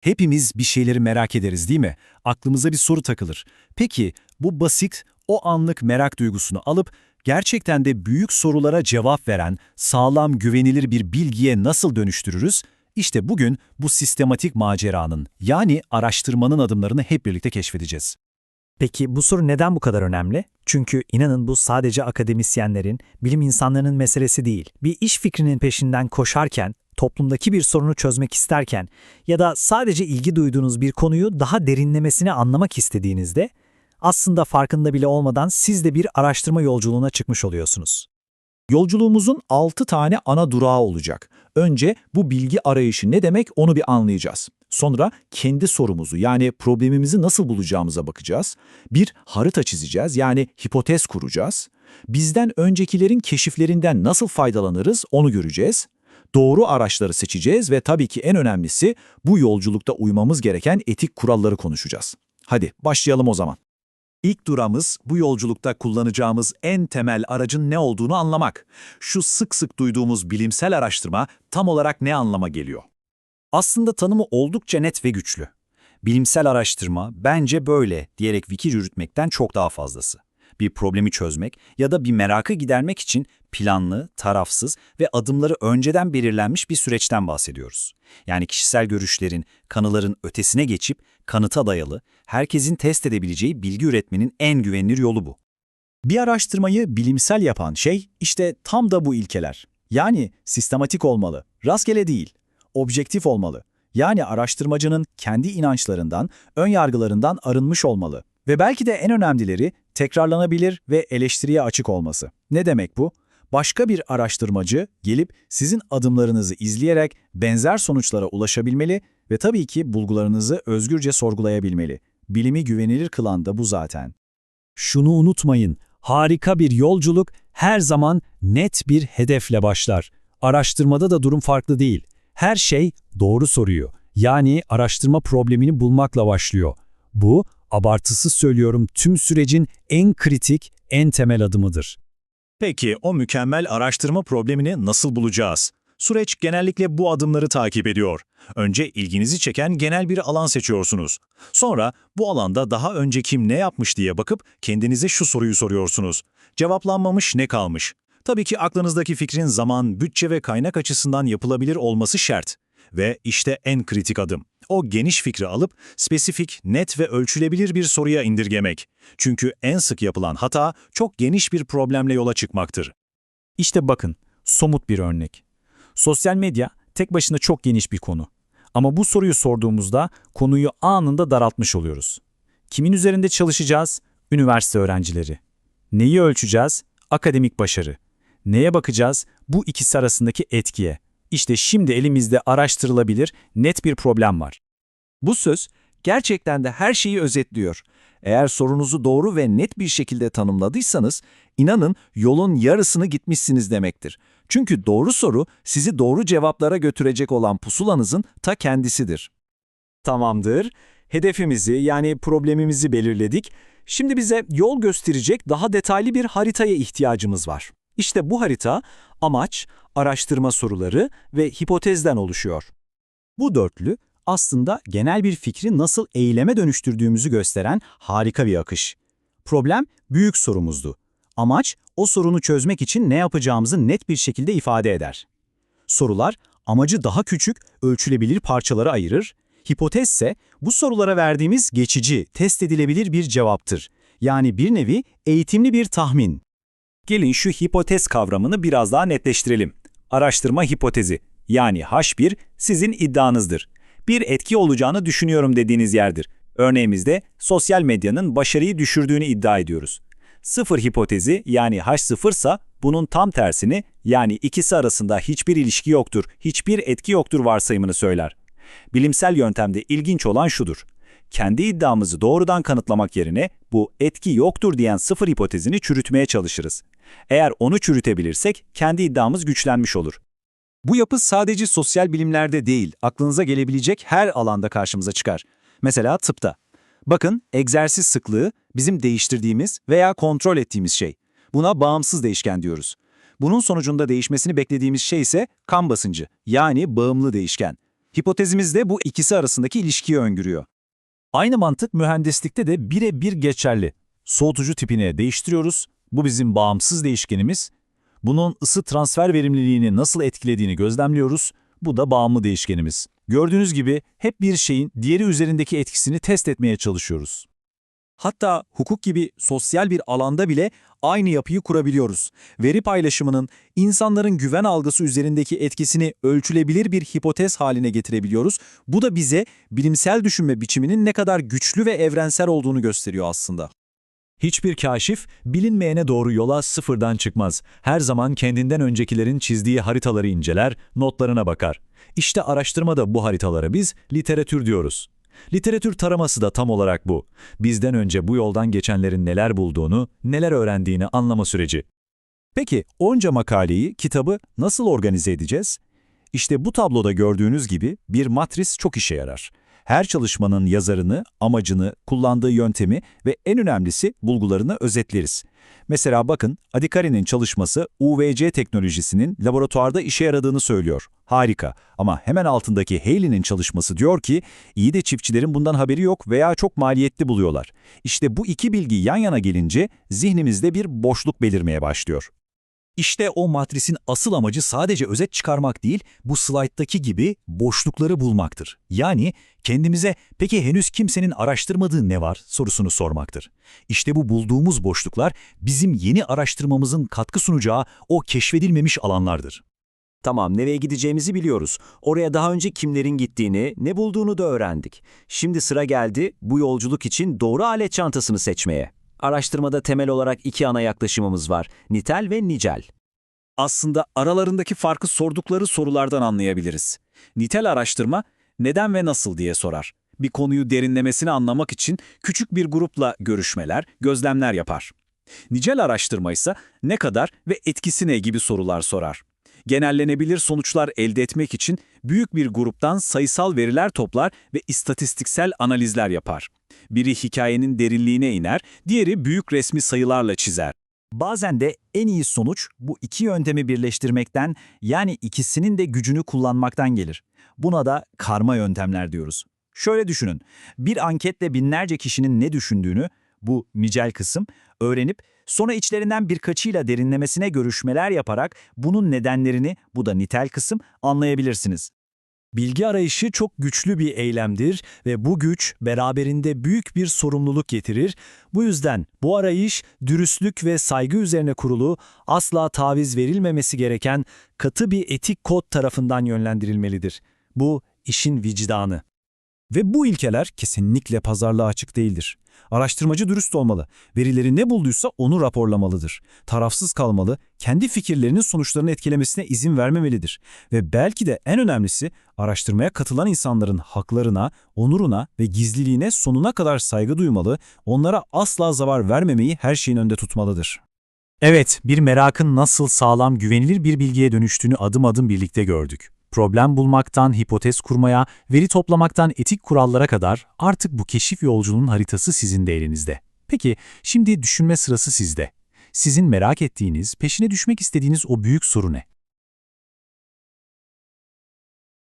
Hepimiz bir şeyleri merak ederiz değil mi? Aklımıza bir soru takılır. Peki bu basit, o anlık merak duygusunu alıp gerçekten de büyük sorulara cevap veren, sağlam, güvenilir bir bilgiye nasıl dönüştürürüz? İşte bugün bu sistematik maceranın, yani araştırmanın adımlarını hep birlikte keşfedeceğiz. Peki bu soru neden bu kadar önemli? Çünkü inanın bu sadece akademisyenlerin, bilim insanlarının meselesi değil. Bir iş fikrinin peşinden koşarken, toplumdaki bir sorunu çözmek isterken ya da sadece ilgi duyduğunuz bir konuyu daha derinlemesine anlamak istediğinizde aslında farkında bile olmadan siz de bir araştırma yolculuğuna çıkmış oluyorsunuz. Yolculuğumuzun 6 tane ana durağı olacak. Önce bu bilgi arayışı ne demek onu bir anlayacağız. Sonra kendi sorumuzu yani problemimizi nasıl bulacağımıza bakacağız. Bir harita çizeceğiz yani hipotez kuracağız. Bizden öncekilerin keşiflerinden nasıl faydalanırız onu göreceğiz. Doğru araçları seçeceğiz ve tabii ki en önemlisi bu yolculukta uymamız gereken etik kuralları konuşacağız. Hadi başlayalım o zaman. İlk durağımız bu yolculukta kullanacağımız en temel aracın ne olduğunu anlamak. Şu sık sık duyduğumuz bilimsel araştırma tam olarak ne anlama geliyor? Aslında tanımı oldukça net ve güçlü. Bilimsel araştırma bence böyle diyerek fikir yürütmekten çok daha fazlası. Bir problemi çözmek ya da bir merakı gidermek için planlı, tarafsız ve adımları önceden belirlenmiş bir süreçten bahsediyoruz. Yani kişisel görüşlerin, kanıların ötesine geçip kanıta dayalı, herkesin test edebileceği bilgi üretmenin en güvenilir yolu bu. Bir araştırmayı bilimsel yapan şey işte tam da bu ilkeler. Yani sistematik olmalı, rastgele değil, objektif olmalı. Yani araştırmacının kendi inançlarından, ön yargılarından arınmış olmalı. Ve belki de en önemlileri tekrarlanabilir ve eleştiriye açık olması. Ne demek bu? Başka bir araştırmacı gelip sizin adımlarınızı izleyerek benzer sonuçlara ulaşabilmeli ve tabii ki bulgularınızı özgürce sorgulayabilmeli. Bilimi güvenilir kılan da bu zaten. Şunu unutmayın, harika bir yolculuk her zaman net bir hedefle başlar. Araştırmada da durum farklı değil. Her şey doğru soruyor. Yani araştırma problemini bulmakla başlıyor. Bu, abartısız söylüyorum, tüm sürecin en kritik, en temel adımıdır. Peki o mükemmel araştırma problemini nasıl bulacağız? Süreç genellikle bu adımları takip ediyor. Önce ilginizi çeken genel bir alan seçiyorsunuz. Sonra bu alanda daha önce kim ne yapmış diye bakıp kendinize şu soruyu soruyorsunuz. Cevaplanmamış ne kalmış? Tabii ki aklınızdaki fikrin zaman, bütçe ve kaynak açısından yapılabilir olması şart. Ve işte en kritik adım. O geniş fikri alıp spesifik, net ve ölçülebilir bir soruya indirgemek. Çünkü en sık yapılan hata çok geniş bir problemle yola çıkmaktır. İşte bakın, somut bir örnek. Sosyal medya tek başına çok geniş bir konu. Ama bu soruyu sorduğumuzda konuyu anında daraltmış oluyoruz. Kimin üzerinde çalışacağız? Üniversite öğrencileri. Neyi ölçeceğiz? Akademik başarı. Neye bakacağız? Bu ikisi arasındaki etkiye. İşte şimdi elimizde araştırılabilir net bir problem var. Bu söz gerçekten de her şeyi özetliyor. Eğer sorunuzu doğru ve net bir şekilde tanımladıysanız, inanın yolun yarısını gitmişsiniz demektir. Çünkü doğru soru sizi doğru cevaplara götürecek olan pusulanızın ta kendisidir. Tamamdır. Hedefimizi yani problemimizi belirledik. Şimdi bize yol gösterecek daha detaylı bir haritaya ihtiyacımız var. İşte bu harita amaç, araştırma soruları ve hipotezden oluşuyor. Bu dörtlü aslında genel bir fikri nasıl eyleme dönüştürdüğümüzü gösteren harika bir akış. Problem büyük sorumuzdu. Amaç o sorunu çözmek için ne yapacağımızı net bir şekilde ifade eder. Sorular amacı daha küçük, ölçülebilir parçalara ayırır. Hipotezse bu sorulara verdiğimiz geçici, test edilebilir bir cevaptır. Yani bir nevi eğitimli bir tahmin. Gelin şu hipotez kavramını biraz daha netleştirelim. Araştırma hipotezi yani H1 sizin iddianızdır. Bir etki olacağını düşünüyorum dediğiniz yerdir. Örneğimizde sosyal medyanın başarıyı düşürdüğünü iddia ediyoruz. Sıfır hipotezi yani H0 ise bunun tam tersini yani ikisi arasında hiçbir ilişki yoktur, hiçbir etki yoktur varsayımını söyler. Bilimsel yöntemde ilginç olan şudur. Kendi iddiamızı doğrudan kanıtlamak yerine bu etki yoktur diyen sıfır hipotezini çürütmeye çalışırız. Eğer onu çürütebilirsek kendi iddiamız güçlenmiş olur. Bu yapı sadece sosyal bilimlerde değil, aklınıza gelebilecek her alanda karşımıza çıkar. Mesela tıpta. Bakın, egzersiz sıklığı bizim değiştirdiğimiz veya kontrol ettiğimiz şey. Buna bağımsız değişken diyoruz. Bunun sonucunda değişmesini beklediğimiz şey ise kan basıncı, yani bağımlı değişken. Hipotezimiz de bu ikisi arasındaki ilişkiyi öngörüyor. Aynı mantık mühendislikte de birebir geçerli. Soğutucu tipini değiştiriyoruz. Bu bizim bağımsız değişkenimiz. Bunun ısı transfer verimliliğini nasıl etkilediğini gözlemliyoruz. Bu da bağımlı değişkenimiz. Gördüğünüz gibi hep bir şeyin diğeri üzerindeki etkisini test etmeye çalışıyoruz. Hatta hukuk gibi sosyal bir alanda bile aynı yapıyı kurabiliyoruz. Veri paylaşımının insanların güven algısı üzerindeki etkisini ölçülebilir bir hipotez haline getirebiliyoruz. Bu da bize bilimsel düşünme biçiminin ne kadar güçlü ve evrensel olduğunu gösteriyor aslında. Hiçbir kaşif bilinmeyene doğru yola sıfırdan çıkmaz. Her zaman kendinden öncekilerin çizdiği haritaları inceler, notlarına bakar. İşte araştırmada bu haritalara biz literatür diyoruz. Literatür taraması da tam olarak bu. Bizden önce bu yoldan geçenlerin neler bulduğunu, neler öğrendiğini anlama süreci. Peki onca makaleyi, kitabı nasıl organize edeceğiz? İşte bu tabloda gördüğünüz gibi bir matris çok işe yarar. Her çalışmanın yazarını, amacını, kullandığı yöntemi ve en önemlisi bulgularını özetleriz. Mesela bakın, Adhikari'nin çalışması UVC teknolojisinin laboratuvarda işe yaradığını söylüyor. Harika ama hemen altındaki Haley'nin çalışması diyor ki, iyi de çiftçilerin bundan haberi yok veya çok maliyetli buluyorlar. İşte bu iki bilgi yan yana gelince zihnimizde bir boşluk belirmeye başlıyor. İşte o matrisin asıl amacı sadece özet çıkarmak değil, bu slayttaki gibi boşlukları bulmaktır. Yani kendimize peki henüz kimsenin araştırmadığı ne var sorusunu sormaktır. İşte bu bulduğumuz boşluklar bizim yeni araştırmamızın katkı sunacağı o keşfedilmemiş alanlardır. Tamam, nereye gideceğimizi biliyoruz. Oraya daha önce kimlerin gittiğini, ne bulduğunu da öğrendik. Şimdi sıra geldi bu yolculuk için doğru alet çantasını seçmeye. Araştırmada temel olarak iki ana yaklaşımımız var. Nitel ve nicel. Aslında aralarındaki farkı sordukları sorulardan anlayabiliriz. Nitel araştırma neden ve nasıl diye sorar. Bir konuyu derinlemesine anlamak için küçük bir grupla görüşmeler, gözlemler yapar. Nicel araştırma ise ne kadar ve etkisi ne gibi sorular sorar. Genellenebilir sonuçlar elde etmek için büyük bir gruptan sayısal veriler toplar ve istatistiksel analizler yapar. Biri hikayenin derinliğine iner, diğeri büyük resmi sayılarla çizer. Bazen de en iyi sonuç bu iki yöntemi birleştirmekten yani ikisinin de gücünü kullanmaktan gelir. Buna da karma yöntemler diyoruz. Şöyle düşünün, bir anketle binlerce kişinin ne düşündüğünü, bu nicel kısım, öğrenip sonra içlerinden birkaçıyla derinlemesine görüşmeler yaparak bunun nedenlerini, bu da nitel kısım, anlayabilirsiniz. Bilgi arayışı çok güçlü bir eylemdir ve bu güç beraberinde büyük bir sorumluluk getirir. Bu yüzden bu arayış dürüstlük ve saygı üzerine kurulu, asla taviz verilmemesi gereken katı bir etik kod tarafından yönlendirilmelidir. Bu işin vicdanı. Ve bu ilkeler kesinlikle pazarlığa açık değildir. Araştırmacı dürüst olmalı, verileri ne bulduysa onu raporlamalıdır. Tarafsız kalmalı, kendi fikirlerinin sonuçlarını etkilemesine izin vermemelidir. Ve belki de en önemlisi araştırmaya katılan insanların haklarına, onuruna ve gizliliğine sonuna kadar saygı duymalı, onlara asla zarar vermemeyi her şeyin önünde tutmalıdır. Evet, bir merakın nasıl sağlam, güvenilir bir bilgiye dönüştüğünü adım adım birlikte gördük. Problem bulmaktan hipotez kurmaya, veri toplamaktan etik kurallara kadar artık bu keşif yolculuğunun haritası sizin de elinizde. Peki, şimdi düşünme sırası sizde. Sizin merak ettiğiniz, peşine düşmek istediğiniz o büyük soru ne?